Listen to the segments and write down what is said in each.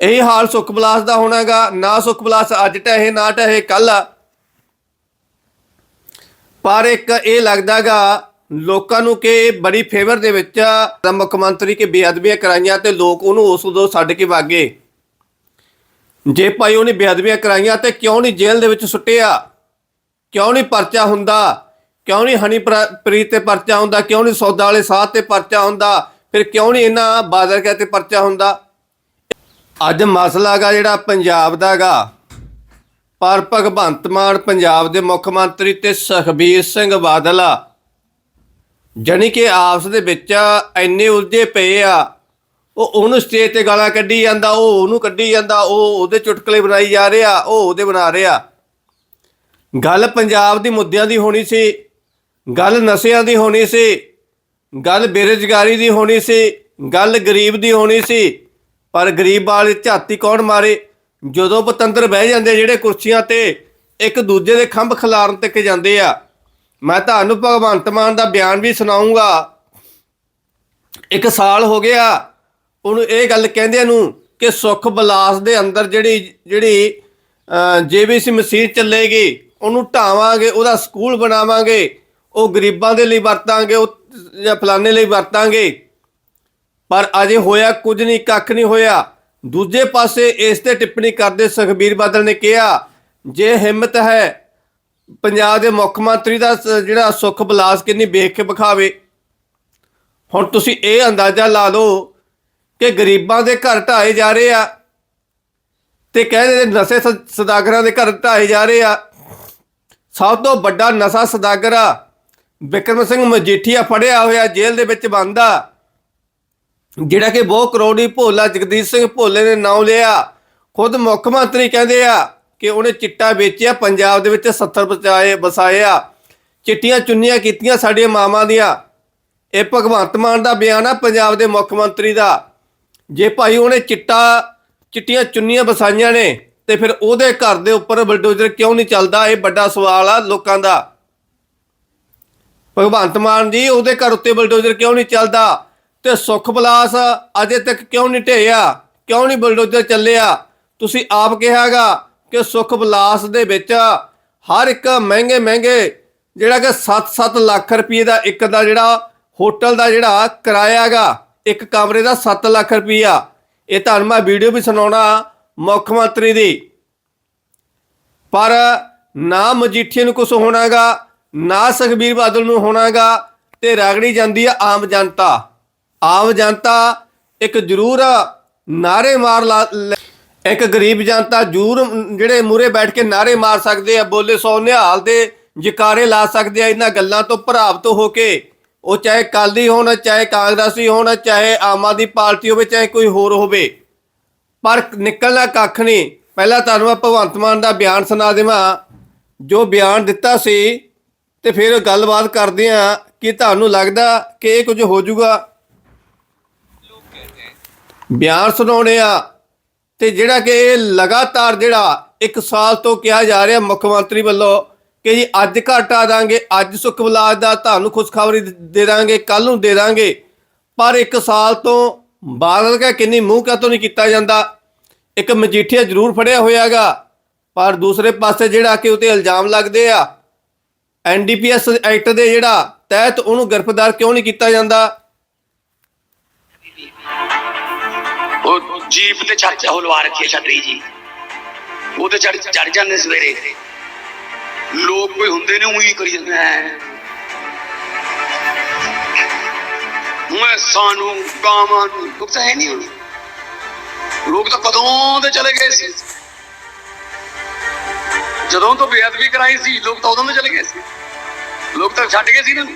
ਇਹੀ ਹਾਲ ਸੁਖ ਬਲਾਸ ਦਾ ਹੋਣਾਗਾ, ਨਾ ਸੁਖ ਬਲਾਸ ਅੱਜ ਟਹੇ, ਨਾ ਟਹੇ ਕੱਲ। ਪਰ ਇੱਕ ਇਹ ਲੱਗਦਾਗਾ, ਲੋਕਾਂ ਨੂੰ ਕਿ ਬੜੀ ਫੇਵਰ ਦੇ ਵਿੱਚ ਆ ਮੁੱਖ ਮੰਤਰੀ ਕੇ ਬੇਅਦਬੀਆਂ ਕਰਾਈਆਂ ਤੇ ਲੋਕ ਉਹਨੂੰ ਉਸ ਉਦੋਂ ਛੱਡ ਕੇ ਵਾਗੇ ਜੇ ਭਾਈ ਉਹਨੇ ਬੇਅਦਬੀਆਂ ਕਰਾਈਆਂ ਤੇ ਕਿਉਂ ਨਹੀਂ ਜੇਲ੍ਹ ਦੇ ਵਿੱਚ ਸੁੱਟਿਆ? ਕਿਉਂ ਨਹੀਂ ਪਰਚਾ ਹੁੰਦਾ? ਕਿਉਂ ਨਹੀਂ ਹਨੀ ਪ੍ਰੀਤ ਤੇ ਪਰਚਾ ਹੁੰਦਾ? ਕਿਉਂ ਨਹੀਂ ਸੌਦਾ ਵਾਲੇ ਸਾਹ ਤੇ ਪਰਚਾ ਹੁੰਦਾ? ਫਿਰ ਕਿਉਂ ਨਹੀਂ ਇਹਨਾਂ ਬਾਦਲ ਕਹਿ ਤੇ ਪਰਚਾ ਹੁੰਦਾ? ਅੱਜ ਮਸਲਾ ਗਾ ਜਿਹੜਾ ਪੰਜਾਬ ਦਾ ਗਾ। ਪਰ ਭਗਵੰਤ ਮਾਨ ਪੰਜਾਬ ਦੇ ਮੁੱਖ ਮੰਤਰੀ ਤੇ ਸੁਖਬੀਰ ਸਿੰਘ ਬਾਦਲ ਆ। ਜਾਣੀ ਕਿ ਆਪਸ ਦੇ ਵਿੱਚ ਇੰਨੇ ਉਲਝੇ ਪਏ ਆ। ਉਹ ਉਹਨੂੰ ਸਟੇਜ ਤੇ ਗਾਲਾਂ ਕੱਢੀ ਜਾਂਦਾ, ਉਹ ਉਹਨੂੰ ਕੱਢੀ ਜਾਂਦਾ, ਉਹ ਉਹਦੇ ਚੁਟਕਲੇ ਬਣਾਈ ਜਾ ਰਿਹਾ ਉਹ ਉਹਦੇ ਬਣਾ ਰਿਹਾ ਗੱਲ ਪੰਜਾਬ ਦੀ ਮੁੱਦਿਆਂ ਦੀ ਹੋਣੀ ਸੀ, ਗੱਲ ਨਸ਼ਿਆਂ ਦੀ ਹੋਣੀ ਸੀ, ਗੱਲ ਬੇਰੁਜ਼ਗਾਰੀ ਦੀ ਹੋਣੀ ਸੀ, ਗੱਲ ਗਰੀਬ ਦੀ ਹੋਣੀ ਸੀ। ਪਰ ਗਰੀਬ ਵਾਲੇ ਝਾਤੀ ਕੌਣ ਮਾਰੇ? ਜਦੋਂ ਪਤੰਦਰ ਬਹਿ ਜਾਂਦੇ ਜਿਹੜੇ ਕੁਰਸੀਆਂ ਤੇ, ਇੱਕ ਦੂਜੇ ਦੇ ਖੰਭ ਖਿਲਾਰਨ ਤੱਕ ਜਾਂਦੇ ਆ। ਮੈਂ ਤੁਹਾਨੂੰ ਭਗਵੰਤ ਮਾਨ ਦਾ ਬਿਆਨ ਵੀ ਸੁਣਾਉਂਗਾ ਇੱਕ ਸਾਲ ਹੋ ਗਿਆ, ਉਹਨੂੰ ਇਹ ਗੱਲ ਕਹਿੰਦਿਆਂ ਨੂੰ ਕਿ ਸੁਖ ਬਲਾਸ ਦੇ ਅੰਦਰ ਜਿਹੜੀ ਜਿਹੜੀ ਜੇਬੀਸੀ ਮਸ਼ੀਨ ਚੱਲੇਗੀ, ਉਹਨੂੰ ਢਾਵਾਂਗੇ, ਉਹਦਾ ਸਕੂਲ ਬਣਾਵਾਂਗੇ, ਉਹ ਗਰੀਬਾਂ ਦੇ ਲਈ ਵਰਤਾਂਗੇ, ਉਹ, ਜਾਂ ਫਲਾਣੇ ਲਈ ਵਰਤਾਂਗੇ। ਪਰ ਅਜੇ ਹੋਇਆ ਕੁਝ ਨਹੀਂ, ਕੱਖ ਨਹੀਂ ਹੋਇਆ। ਦੂਜੇ ਪਾਸੇ ਇਸ ਤੇ ਟਿੱਪਣੀ ਕਰਦੇ ਸੁਖਬੀਰ ਬਾਦਲ ਨੇ ਕਿਹਾ, ਜੇ ਹਿੰਮਤ ਹੈ, ਪੰਜਾਬ ਦੇ ਮੁੱਖ ਮੰਤਰੀ ਦਾ ਜਿਹੜਾ ਸੁਖ ਬਲਾਸ ਕਿੰਨੀ ਵੇਖ ਕੇ ਵਿਖਾਵੇ ਹੁਣ ਤੁਸੀਂ ਇਹ ਅੰਦਾਜ਼ਾ ਲਾ ਲਓ ਕਿ ਗਰੀਬਾਂ ਦੇ ਘਰ ਢਾਏ ਜਾ ਰਹੇ ਆ ਤੇ ਕਹਿੰਦੇ ਨੇ ਨਸ਼ੇ ਸ- ਸਦਾਗਰਾਂ ਦੇ ਘਰ ਢਾਏ ਜਾ ਰਹੇ ਆ। ਸਭ ਤੋਂ ਵੱਡਾ ਨਸ਼ਾ ਸਦਾਗਰ ਆ। ਵਿਕਰਮ ਸਿੰਘ ਮਜੀਠੀਆ ਫੜਿਆ ਹੋਇਆ ਜੇਲ੍ਹ ਦੇ ਵਿੱਚ ਬੰਦ ਆ। ਜਿਹੜਾ ਕਿ ਬਹੁਤ ਕਰੋੜੀ ਭੋਲਾ ਜਗਦੀਸ਼ ਸਿੰਘ ਭੋਲੇ ਨੇ ਨਾਮ ਲਿਆ। ਖੁਦ ਮੁੱਖ ਮੰਤਰੀ ਕਹਿੰਦੇ ਆ ਕਿ ਉਹਨੇ ਚਿੱਟਾ ਵੇਚਿਆ, ਪੰਜਾਬ ਦੇ ਵਿੱਚ 70 ਬਚਾਏ ਵਸਾਏ ਚਿੱਟੀਆਂ ਚੁੰਨੀਆਂ ਕੀਤੀਆਂ ਸਾਡੀਆਂ ਮਾਵਾਂ ਦੀਆਂ। ਇਹ ਭਗਵੰਤ ਮਾਨ ਦਾ ਬਿਆਨ ਆ, ਪੰਜਾਬ ਦੇ ਮੁੱਖ ਮੰਤਰੀ ਦਾ। ਜੇ ਭਾਈ ਉਹਨੇ ਚਿੱਟਾ, ਚਿੱਟੀਆਂ ਚੁੰਨੀਆਂ ਵਸਾਈਆਂ ਨੇ, ਤੇ ਫਿਰ ਉਹਦੇ ਘਰ ਦੇ ਉੱਪਰ ਬਲਡੋਜ਼ਰ ਕਿਉਂ ਨਹੀਂ ਚੱਲਦਾ? ਇਹ ਵੱਡਾ ਸਵਾਲ ਆ ਲੋਕਾਂ ਦਾ। ਭਗਵੰਤ ਮਾਨ ਜੀ, ਉਹਦੇ ਘਰ ਉੱਤੇ ਬਲਡੋਜ਼ਰ ਕਿਉਂ ਨਹੀਂ ਚੱਲਦਾ? ਤੇ ਸੁਖ ਬਲਾਸ ਅਜੇ ਤੱਕ ਕਿਉਂ ਨਹੀਂ ਢਿਆ ਕਿਉਂ ਨਹੀਂ ਬਲਡੋਜ਼ਰ ਚੱਲਿਆ? ਤੁਸੀਂ ਆਪ ਕਿਹਾਗਾ ਕਿ ਸੁਖ ਬਲਾਸ ਦੇ ਵਿੱਚ ਹਰ ਇੱਕ ਮਹਿੰਗੇ ਮਹਿੰਗੇ ਜਿਹੜਾ ਕਿ 7-7 ਲੱਖ ਰੁਪਏ ਦਾ ਇੱਕ ਦਾ ਜਿਹੜਾ ਹੋਟਲ ਦਾ ਜਿਹੜਾ ਕਿਰਾਇਆ ਹੈਗਾ ਇੱਕ ਕਮਰੇ ਦਾ 7 ਲੱਖ ਰੁਪਈਆ। ਇਹ ਤੁਹਾਨੂੰ ਮੈਂ ਵੀਡੀਓ ਵੀ ਸੁਣਾਉਣਾ ਮੁੱਖ ਮੰਤਰੀ ਦੀ। ਪਰ ਨਾ ਮਜੀਠੀਏ ਨੂੰ ਕੁਝ ਹੋਣਾਗਾ, ਨਾ ਸੁਖਬੀਰ ਬਾਦਲ ਨੂੰ ਹੋਣਾਗਾ ਤੇ ਰਗੜੀ ਜਾਂਦੀ ਆ ਆਮ ਜਨਤਾ। ਆਮ ਜਨਤਾ ਇੱਕ ਜ਼ਰੂਰ ਨਾਰੇ ਮਾਰ ਲਾ ਇੱਕ ਗਰੀਬ ਜਨਤਾ ਜ਼ਰੂਰ ਜਿਹੜੇ ਮੂਰੇ ਬੈਠ ਕੇ ਨਾਰੇ ਮਾਰ ਸਕਦੇ ਆ, ਬੋਲੇ ਸੋ ਨਿਹਾਲ ਦੇ ਜਕਾਰੇ ਲਾ ਸਕਦੇ ਆ, ਇਹਨਾਂ ਗੱਲਾਂ ਤੋਂ ਪ੍ਰਭਾਵਿਤ ਹੋ ਕੇ। ਉਹ ਚਾਹੇ ਕਾਲੀ ਹੋਣ, ਚਾਹੇ ਕਾਂਗਰਸੀ ਹੋਣ, ਚਾਹੇ ਆਮ ਆਦਮੀ ਪਾਰਟੀ ਹੋਵੇ, ਚਾਹੇ ਕੋਈ ਹੋਰ ਹੋਵੇ। ਪਰ ਨਿਕਲਣਾ ਕੱਖ ਨਹੀਂ। ਪਹਿਲਾਂ ਤੁਹਾਨੂੰ ਮੈਂ ਭਗਵੰਤ ਮਾਨ ਦਾ ਬਿਆਨ ਸੁਣਾ ਦੇਵਾਂ। ਜੋ ਬਿਆਨ ਦਿੱਤਾ ਸੀ, ਤੇ ਫਿਰ ਗੱਲਬਾਤ ਕਰਦੇ ਆ ਕਿ ਤੁਹਾਨੂੰ ਲੱਗਦਾ ਕਿ ਇਹ ਕੁਝ ਹੋ ਜਾਊਗਾ। ਬਿਆਨ ਸੁਣਾਉਣੇ ਆ। ਤੇ ਜਿਹੜਾ ਕਿ ਇਹ ਲਗਾਤਾਰ ਜਿਹੜਾ ਇੱਕ ਸਾਲ ਤੋਂ ਕਿਹਾ ਜਾ ਰਿਹਾ ਮੁੱਖ ਮੰਤਰੀ ਵੱਲੋਂ ਕਿ ਜੀ ਅੱਜ ਘਟਾ ਦਾਂਗੇ, ਅੱਜ ਸੁੱਖ ਵਿਲਾਸ ਦਾ ਤੁਹਾਨੂੰ ਖੁਸ਼ਖਬਰੀ ਦੇ ਦਾਂਗੇ ਕੱਲ ਨੂੰ ਦੇ ਦਾਂਗੇ। ਪਰ ਇੱਕ ਸਾਲ ਤੋਂ ਬਾਦਲ ਕਾ ਕਿੰਨੀ ਮੂੰਹ ਕਾ ਤੋਂ ਨਹੀਂ ਕੀਤਾ ਜਾਂਦਾ। ਇੱਕ ਮਜੀਠੀਆ ਜ਼ਰੂਰ ਫੜਿਆ ਹੋਇਆਗਾ। ਪਰ ਦੂਸਰੇ ਪਾਸੇ ਜਿਹੜਾ ਕਿ ਉਤੇ ਇਲਜ਼ਾਮ ਲੱਗਦੇ ਆ। ਐਨਡੀਪੀਐਸ ਐਕਟ ਦੇ ਜਿਹੜਾ ਤਹਿਤ ਉਹਨੂੰ ਗ੍ਰਿਫਤਾਰ ਕਿਉਂ ਨਹੀਂ ਕੀਤਾ ਜਾਂਦਾ? ਉਹ ਜੀਪ ਤੇ ਛੱਤ ਉਹ ਲਵਾ ਰੱਖੀ ਹੈ ਛਤਰੀ ਜੀ। ਉਹ ਤੇ ਚੜ ਚੜ ਜਾਂਦੇ ਸਵੇਰੇ। ਲੋਕ ਕੋਈ ਹੁੰਦੇ ਨੇ, ਉਹੀ ਕਰੀ ਜਾਂਦੇ ਮੈਂ ਸਾਨੂੰ ਗਾਵਾਂ ਨੂੰ, ਲੋਕ ਤਾਂ ਹੈ ਨਹੀਂ ਲੋਕ ਤਾਂ ਕਦੋਂ ਦੇ ਚਲੇ ਗਏ ਸੀ। ਜਦੋਂ ਤੋਂ ਬੇਅਦਬੀ ਕਰਾਈ ਸੀ, ਲੋਕ ਤਾਂ ਉਦੋਂ ਦੇ ਚਲੇ ਗਏ ਸੀ। ਲੋਕ ਤਾਂ ਛੱਡ ਗਏ ਸੀ ਨਾ।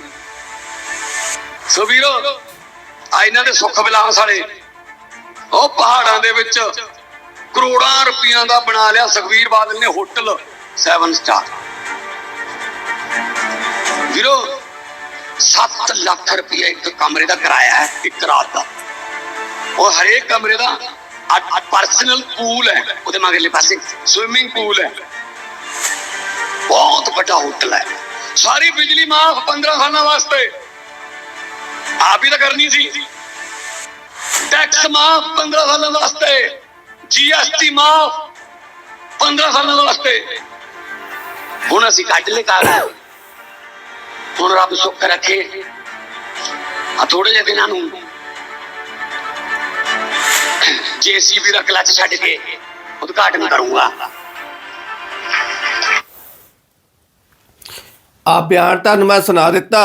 ਸੋ ਵੀਰੋ, ਆ ਇਹਨਾਂ ਦੇ ਸੁੱਖ ਵਿਲਾਸ ਵਾਲੇ ਉਹ ਪਹਾੜਾਂ ਦੇ ਵਿੱਚ ਕਰੋੜਾਂ ਰੁਪਈਆਂ ਦਾ ਬਣਾ ਲਿਆ ਸੁਖਵੀਰ ਬਾਦਲ ਨੇ ਹੋਟਲ 7 ਸਟਾਰ। ਵੀਰੋ 7 ਲੱਖ ਰੁਪਈਆ ਇੱਕ ਕਮਰੇ ਦਾ ਕਿਰਾਇਆ ਹੈ, ਇੱਕ ਰਾਤ ਦਾ। ਉਹ ਹਰੇਕ ਕਮਰੇ ਦਾ ਪਰਸਨਲ ਪੂਲ ਹੈ, ਉਹਦੇ ਮਗਰਲੇ ਪਾਸੇ ਸਵਿਮਿੰਗ ਪੂਲ ਹੈ। ਬਹੁਤ ਵੱਡਾ ਹੋਟਲ ਹੈ। ਸਾਰੀ ਬਿਜਲੀ ਮਾਫ 15 ਸਾਲਾਂ ਵਾਸਤੇ। ਆਪ ਹੀ ਤਾਂ ਕਰਨੀ ਸੀ। ਟੈਕਸ ਮਾਫ 15 ਸਾਲਾਂ ਵਾਸਤੇ ਜੀਐਸਟੀ ਮਾਫ 15 ਸਾਲਾਂ ਵਾਸਤੇ। ਹੁਣ ਅਸੀਂ ਕੱਢ ਲਏ ਕਾਗਜ਼। ਹੁਣ ਰੱਬ ਸੁੱਖ ਰੱਖੇ। ਆ ਥੋੜੇ ਜਿਹੇ ਦਿਨਾਂ ਨੂੰ ਜੀਸੀਬੀ ਦਾ ਕਲਚ ਛੱਡ ਕੇ ਉਦਘਾਟਨ ਕਰੂੰਗਾ। ਆ ਬਿਆਨ ਤੁਹਾਨੂੰ ਮੈਂ ਸੁਣਾ ਦਿੱਤਾ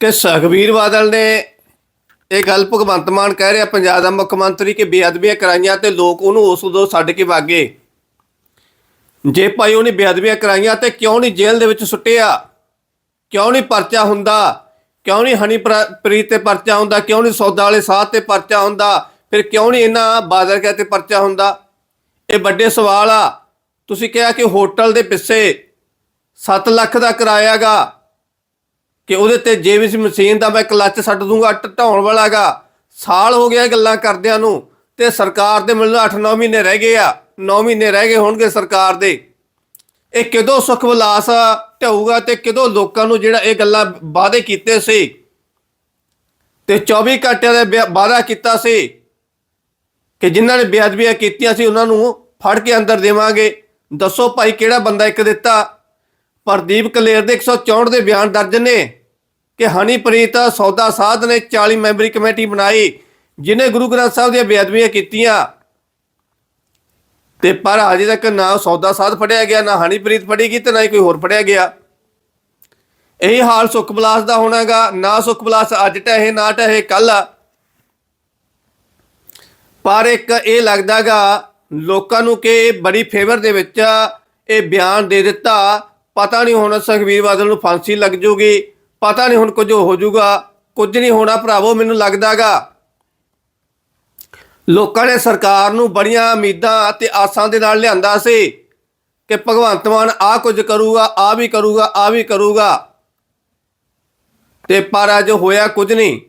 ਕਿ ਸੁਖਬੀਰ ਬਾਦਲ ਨੇ ਇਹ ਗੱਲ ਭਗਵੰਤ ਮਾਨ ਕਹਿ ਰਿਹਾ, ਪੰਜਾਬ ਦਾ ਮੁੱਖ ਮੰਤਰੀ, ਕਿ ਬੇਅਦਬੀਆਂ ਕਰਾਈਆਂ ਤੇ ਲੋਕ ਉਹਨੂੰ ਉਸ ਉਦੋਂ ਛੱਡ ਕੇ ਭਾਗੇ ਜੇ ਭਾਈ ਉਹਨੇ ਬੇਅਦਬੀਆਂ ਕਰਾਈਆਂ ਤੇ ਕਿਉਂ ਨਹੀਂ ਜੇਲ੍ਹ ਦੇ ਵਿੱਚ ਸੁੱਟਿਆ? ਕਿਉਂ ਨਹੀਂ ਪਰਚਾ ਹੁੰਦਾ? ਕਿਉਂ ਨਹੀਂ ਹਨੀ ਪ੍ਰ- ਪ੍ਰੀਤ ਤੇ ਪਰਚਾ ਹੁੰਦਾ? ਕਿਉਂ ਨਹੀਂ ਸੌਦਾ ਵਾਲੇ ਸਾਥ ਤੇ ਪਰਚਾ ਹੁੰਦਾ? ਫਿਰ ਕਿਉਂ ਨਹੀਂ ਇਹਨਾਂ ਬਾਦਲ ਕਹਿ ਤੇ ਪਰਚਾ ਹੁੰਦਾ? ਇਹ ਵੱਡੇ ਸਵਾਲ ਆ। ਤੁਸੀਂ ਕਿਹਾ ਕਿ ਹੋਟਲ ਦੇ ਪਿੱਛੇ 7 ਲੱਖ ਦਾ ਕਿਰਾਇਆਗਾ ਕਿ ਉਹਦੇ ਤੇ ਜੇ ਜੇਵੀਸੀ ਮਸ਼ੀਨ ਦਾ ਮੈਂ ਕਲੱਚ ਛੱਡ ਦੂੰਗਾ ਢਟਾਉਣ ਵਾਲਾਗਾ ਸਾਲ ਹੋ ਗਿਆ ਗੱਲਾਂ ਕਰਦਿਆਂ ਨੂੰ ਤੇ ਸਰਕਾਰ ਦੇ ਮੈਨੂੰ 8-9 ਮਹੀਨੇ ਰਹਿ ਗਏ ਆ 9 ਮਹੀਨੇ ਰਹਿ ਗਏ ਹੋਣਗੇ ਸਰਕਾਰ ਦੇ। ਇਹ ਕਿਦੋਂ ਸੁਖ ਵਿਲਾਸ ਢਾਊਗਾ ਤੇ ਕਿਦੋਂ ਲੋਕਾਂ ਨੂੰ ਜਿਹੜਾ ਇਹ ਗੱਲਾਂ ਵਾਅਦੇ ਕੀਤੇ ਸੀ ਤੇ 24 ਘੰਟਿਆਂ ਦਾ ਵਿਆ- ਵਾਅਦਾ ਕੀਤਾ ਸੀ ਕਿ ਜਿਨ੍ਹਾਂ ਨੇ ਬੇਅਦਬੀਆਂ ਕੀਤੀਆਂ ਸੀ ਉਹਨਾਂ ਨੂੰ ਫੜ ਕੇ ਅੰਦਰ ਦੇਵਾਂਗੇ। ਦੱਸੋ ਭਾਈ ਕਿਹੜਾ ਬੰਦਾ ਇੱਕ ਦਿੱਤਾ? ਪ੍ਰਦੀਪ ਕਲੇਰ ਦੇ 164 ਦੇ ਬਿਆਨ ਦਰਜ ਨੇ। ਕਿ ਹਨੀਪ੍ਰੀਤ ਸੌਦਾ ਸਾਧ ਨੇ 40 ਮੈਂਬਰੀ ਕਮੇਟੀ ਬਣਾਈ, ਜਿਨੇ ਗੁਰੂ ਗ੍ਰੰਥ ਸਾਹਿਬ ਦੀਆਂ ਬੇਅਦਬੀਆਂ ਕੀਤੀਆਂ। ਤੇ ਪਰ ਅਜੇ ਤੱਕ ਨਾ ਸੌਦਾ ਸਾਧ ਫੜਿਆ ਗਿਆ, ਨਾ ਹਨੀਪ੍ਰੀਤ ਫੜੀ ਗਈ ਤੇ ਨਾ ਹੀ ਕੋਈ ਹੋਰ ਫੜਿਆ ਗਿਆ। ਇਹੀ ਹਾਲ ਸੁਖ ਬਲਾਸ ਦਾ ਹੋਣਾਗਾ, ਨਾ ਸੁਖ ਬਲਾਸ ਅੱਜ ਟਹਿ, ਨਾ ਟਹੇ ਕੱਲ ਪਰ ਇੱਕ ਇਹ ਲੱਗਦਾਗਾ, ਲੋਕਾਂ ਨੂੰ ਕਿ ਬੜੀ ਫੇਵਰ ਦੇ ਵਿੱਚ ਇਹ ਬਿਆਨ ਦੇ ਦਿੱਤਾ। ਪਤਾ ਨਹੀਂ ਹੁਣ ਸੁਖਬੀਰ ਬਾਦਲ ਨੂੰ ਫਾਂਸੀ ਲੱਗ ਜੂਗੀ। ਪਤਾ ਨਹੀਂ ਹੁਣ ਕੁਝ ਹੋ ਜਾਊਗਾ, ਕੁਝ ਨਹੀਂ ਹੋਣਾ ਭਰਾਵੋ, ਮੈਨੂੰ ਲੱਗਦਾਗਾ। ਲੋਕਾਂ ਨੇ ਸਰਕਾਰ ਨੂੰ ਬੜੀਆਂ ਉਮੀਦਾਂ ਅਤੇ ਆਸਾਂ ਦੇ ਨਾਲ ਲਿਆਂਦਾ ਸੀ ਕਿ ਭਗਵੰਤ ਮਾਨ ਆ ਕੁਝ ਕਰੂਗਾ ਆ ਵੀ ਕਰੂਗਾ ਆ ਵੀ ਕਰੂਗਾ। ਤੇ ਪਰ ਅੱਜ ਹੋਇਆ ਕੁਝ ਨਹੀਂ।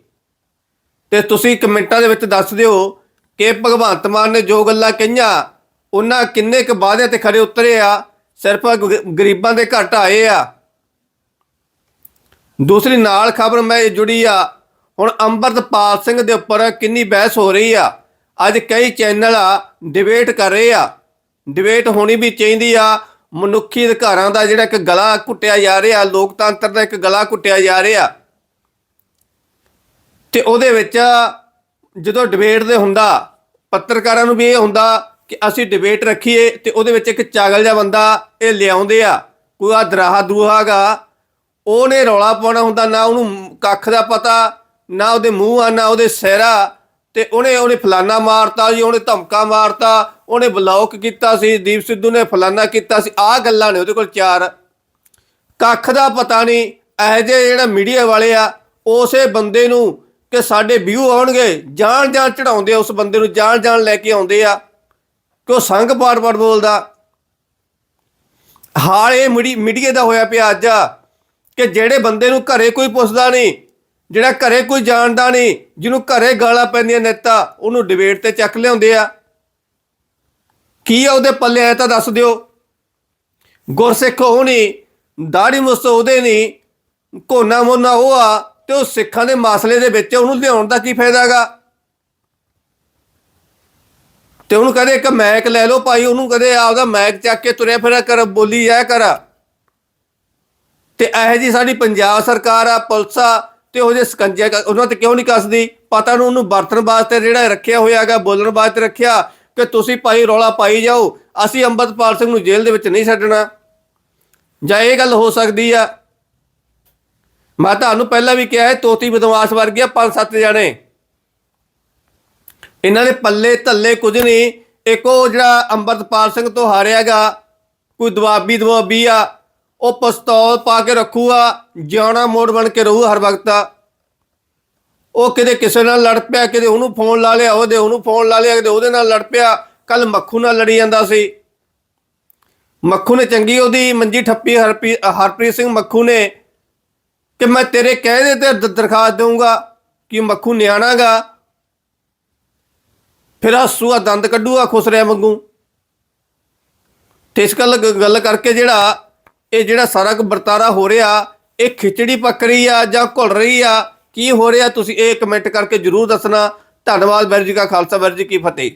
ਤੇ ਤੁਸੀਂ ਕਮੈਂਟਾਂ ਦੇ ਵਿੱਚ ਦੱਸ ਦਿਓ ਕਿ ਭਗਵੰਤ ਮਾਨ ਨੇ ਜੋ ਗੱਲਾਂ ਕਹੀਆਂ, ਉਹਨਾਂ ਕਿੰਨੇ ਕੁ ਵਾਅਦੇ ਤੇ ਖਰੇ ਉਤਰੇ ਆ, ਸਿਰਫ ਗ- ਗਰੀਬਾਂ ਦੇ ਘਟ ਆਏ ਆ। ਦੂਸਰੀ ਨਾਲ ਖਬਰ ਮੈਂ ਜੁੜੀ ਆ। ਹੁਣ ਅੰਮ੍ਰਿਤਪਾਲ ਸਿੰਘ ਦੇ ਉੱਪਰ ਕਿੰਨੀ ਬਹਿਸ ਹੋ ਰਹੀ ਆ। ਅੱਜ ਕਈ ਚੈਨਲ ਆ ਡਿਬੇਟ ਕਰ ਰਹੇ ਆ। ਡਿਬੇਟ ਹੋਣੀ ਵੀ ਚਾਹੀਦੀ ਆ। ਮਨੁੱਖੀ ਅਧਿਕਾਰਾਂ ਦਾ ਜਿਹੜਾ ਇੱਕ ਗਲਾ ਘੁੱਟਿਆ ਜਾ ਰਿਹਾ, ਲੋਕਤੰਤਰ ਦਾ ਇੱਕ ਗਲਾ ਘੁੱਟਿਆ ਜਾ ਰਿਹਾ। ਤੇ ਉਹਦੇ ਵਿੱਚ ਜਦੋਂ ਡਿਬੇਟ ਦੇ ਹੁੰਦਾ, ਪੱਤਰਕਾਰਾਂ ਨੂੰ ਵੀ ਇਹ ਹੁੰਦਾ ਕਿ ਅਸੀਂ ਡਿਬੇਟ ਰੱਖੀਏ ਤੇ ਉਹਦੇ ਵਿੱਚ ਇੱਕ ਚਾਗਲ ਜਿਹਾ ਬੰਦਾ ਇਹ ਲਿਆਉਂਦੇ ਆ। ਕੋਈ ਆ ਦਰਾਹਾ ਦਰੂਹਾਗਾ ਉਹਨੇ ਰੌਲਾ ਪਾਉਣਾ ਹੁੰਦਾ ਨਾ ਉਹਨੂੰ ਕੱਖ ਦਾ ਪਤਾ, ਨਾ ਉਹਦੇ ਮੂੰਹ ਆ, ਨਾ ਉਹਦੇ ਸਿਹਰਾ ਤੇ ਉਹਨੇ ਉਹਨੇ ਫਲਾਨਾ ਮਾਰਤਾ ਜੀ, ਉਹਨੇ ਧਮਕਾ ਮਾਰਤਾ, ਉਹਨੇ ਬਲੌਕ ਕੀਤਾ ਸੀ, ਦੀਪ ਸਿੱਧੂ ਨੇ ਫਲਾਨਾ ਕੀਤਾ ਸੀ। ਆਹ ਗੱਲਾਂ ਨੇ ਉਹਦੇ ਕੋਲ ਚਾਰ। ਕੱਖ ਦਾ ਪਤਾ ਨਹੀਂ, ਇਹ ਜਿਹੇ ਜਿਹੜਾ ਮੀਡੀਆ ਵਾਲੇ ਆ, ਉਸੇ ਬੰਦੇ ਨੂੰ ਕਿ ਸਾਡੇ ਵਿਊ ਆਉਣਗੇ ਜਾਣ ਜਾਣ ਚੜਾਉਂਦੇ ਆ ਉਸ ਬੰਦੇ ਨੂੰ ਜਾਣ ਜਾਣ ਲੈ ਕੇ ਆਉਂਦੇ ਆ। ਕਿ ਉਹ ਸੰਗ ਪਾੜ-ਪਾੜ ਬੋਲਦਾ। ਹਾਲ ਇਹ ਮੀਡੀ- ਮੀਡੀਆ ਦਾ ਹੋਇਆ ਪਿਆ ਅੱਜ। ਆ ਕਿ ਜਿਹੜੇ ਬੰਦੇ ਨੂੰ ਘਰੇ ਕੋਈ ਪੁੱਛਦਾ ਨਹੀਂ, ਜਿਹੜਾ ਘਰੇ ਕੋਈ ਜਾਣਦਾ ਨਹੀਂ, ਜਿਹਨੂੰ ਘਰੇ ਗਾਲਾਂ ਪੈਂਦੀਆਂ ਨੇਤਾ ਉਹਨੂੰ ਡਿਬੇਟ ਤੇ ਚੱਕ ਲਿਆਉਂਦੇ ਆ। ਕੀ ਆ ਉਹਦੇ ਪੱਲੇ ਆਇਆ ਤਾਂ ਦੱਸ ਦਿਓ। ਗੁਰਸਿੱਖ ਉਹ ਨਹੀਂ ਦਾੜੀ ਮੁਸਤ ਉਹਦੇ ਨਹੀਂ ਕੋਨਾ ਮੋਨਾ ਉਹ ਆ ਤੇ ਉਹ ਸਿੱਖਾਂ ਦੇ ਮਸਲੇ ਦੇ ਵਿੱਚ ਉਹਨੂੰ ਲਿਆਉਣ ਦਾ ਕੀ ਫਾਇਦਾ ਹੈਗਾ? ਤੇ ਉਹਨੂੰ ਕਹਦੇ ਇੱਕ ਮੈਕ ਲੈ ਲਓ ਭਾਈ, ਉਹਨੂੰ ਕਹਦੇ ਆਪਦਾ ਮੈਕ ਚੱਕ ਕੇ ਤੁਰਿਆ ਫਿਰਿਆ ਕਰ, ਬੋਲੀ ਜਾਇਆ ਕਰਾ। ਤੇ ਇਹ ਜੀ ਸਾਡੀ ਪੰਜਾਬ ਸਰਕਾਰ ਆ, ਪੁਲਿਸ ਆ, ਤੇ ਉਹ ਜੇ ਸਕੰਜੇ ਕ- ਉਹਨਾਂ ਤੇ ਕਿਉਂ ਨਹੀਂ ਕੱਸਦੀ? ਪਤਾ ਨੂੰ ਉਹਨੂੰ ਵਰਤਣ ਵਾਸਤੇ ਜਿਹੜਾ ਰੱਖਿਆ ਹੋਇਆ ਹੈਗਾ, ਬੋਲਣ ਵਾਸਤੇ ਰੱਖਿਆ, ਕਿ ਤੁਸੀਂ ਭਾਈ ਰੌਲਾ ਪਾਈ ਜਾਓ, ਅਸੀਂ ਅੰਮ੍ਰਿਤਪਾਲ ਸਿੰਘ ਨੂੰ ਜੇਲ੍ਹ ਦੇ ਵਿੱਚ ਨਹੀਂ ਛੱਡਣਾ। ਜਾਂ ਇਹ ਗੱਲ ਹੋ ਸਕਦੀ ਆ? ਮੈਂ ਤੁਹਾਨੂੰ ਪਹਿਲਾਂ ਵੀ ਕਿਹਾ ਹੈ, ਤੋਤੀ ਬਦਮਾਸ਼ ਵਰਗੇ ਆ ਪੰਜ ਸੱਤ ਜਣੇ। ਇਹਨਾਂ ਦੇ ਪੱਲੇ ਧੱਲੇ ਕੁਝ ਨਹੀਂ, ਇੱਕ ਉਹ ਜਿਹੜਾ ਅੰਮ੍ਰਿਤਪਾਲ ਸਿੰਘ ਤੋਂ ਹਾਰਿਆਗਾ ਕੋਈ ਦਵਾਬੀ ਦਵਾਬੀ ਆ ਉਹ ਪਸਤੌਲ ਪਾ ਕੇ ਰੱਖੂਗਾ, ਜਾਣਾ ਮੋੜ ਬਣ ਕੇ ਰਹੂ ਹਰ ਵਕਤ। ਉਹ ਕਿਤੇ ਕਿਸੇ ਨਾਲ ਲੜ ਪਿਆ, ਕਿਤੇ ਉਹਨੂੰ ਫੋਨ ਲਾ ਲਿਆ ਉਹਦੇ ਉਹਨੂੰ ਫੋਨ ਲਾ ਲਿਆ, ਕਿਤੇ ਉਹਦੇ ਨਾਲ ਲੜ ਪਿਆ। ਕੱਲ ਮੱਖੂ ਨਾਲ ਲੜੀ ਜਾਂਦਾ ਸੀ। ਮੱਖੂ ਨੇ ਚੰਗੀ ਉਹਦੀ ਮੰਜੀ ਠੱਪੀ, ਹਰਪੀ, ਹਰਪ੍ਰੀਤ ਸਿੰਘ ਮੱਖੂ ਨੇ ਕਿ ਮੈਂ ਤੇਰੇ ਕਹਿਣੇ ਤੇ ਦ- ਦਰਖਾਸਤ ਦਊਂਗਾ ਕਿ ਮੱਖੂ ਨਿਆਣਾਗਾ ਫਿਰ ਹੱਸੂਆ ਦੰਦ ਕੱਢੂਗਾ ਖੁਸਰਿਆ ਵਾਂਗੂ। ਤੇ ਇਸ ਗੱਲ ਗੱਲ ਕਰਕੇ ਜਿਹੜਾ ਇਹ ਜਿਹੜਾ ਸਾਰਾ ਕੁ ਵਰਤਾਰਾ ਹੋ ਰਿਹਾ, ਇਹ ਖਿਚੜੀ ਪੱਕ ਰਹੀ ਆ ਜਾਂ ਘੁਲ ਰਹੀ ਆ? ਕੀ ਹੋ ਰਿਹਾ? ਤੁਸੀਂ ਇਹ ਕਮੈਂਟ ਕਰਕੇ ਜਰੂਰ ਦੱਸਣਾ। ਧੰਨਵਾਦ ਵੈਰ ਜੀ ਕਾ ਖਾਲਸਾ ਵੈਰ ਜੀ ਕੀ ਫਤਿਹ।